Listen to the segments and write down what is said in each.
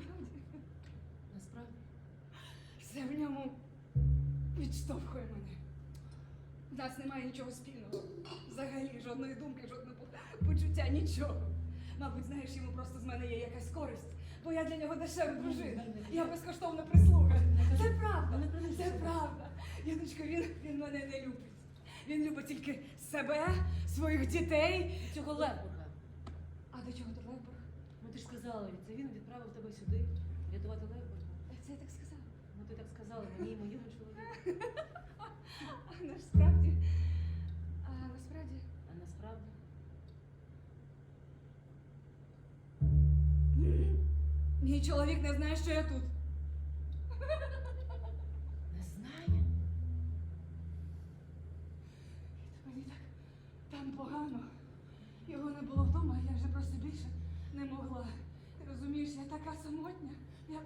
Насправді. Насправді. Все в ньому відштовхує мене. У нас немає нічого спільного. Взагалі, жодної думки, жодного почуття, нічого. Мабуть, знаєш, йому просто з мене є якась користь, бо я для нього дешева дружина. Я безкоштовна прислуга. Це правда, це правда. Яночка, він, він мене не любить. Він любить тільки себе, своїх дітей. Цього лебура. А до чого Ну ти ж сказала, це він відправив тебе сюди рятувати Левбурга. Це я так сказала. Ну ти так сказала мені і моєму чоловіку. А насправді. А насправді. А насправді Мій чоловік не знає, що я тут. не знає. Мені так там погано. Його не було вдома, я вже просто більше не могла. Ти розумієш, я така самотня. Я,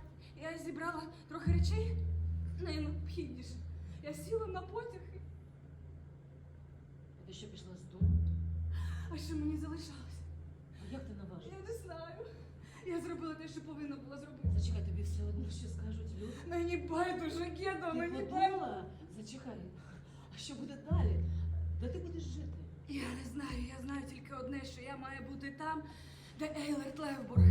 я зібрала трохи речей найнеобхідніше. Я сіла на потяг. і- А ти що пішла з дому? А що мені залишалося? А як ти наважила? Я не знаю. Я зробила те, що повинна була зробити. Зачекай, тобі все одно що скажуть люди. Мені байдуже, Гедо, Ти мені байдуже. Зачекай. А що буде далі? Де ти будеш жити? Я не знаю, я знаю тільки одне, що я маю бути там, де Ейлерт Левбург.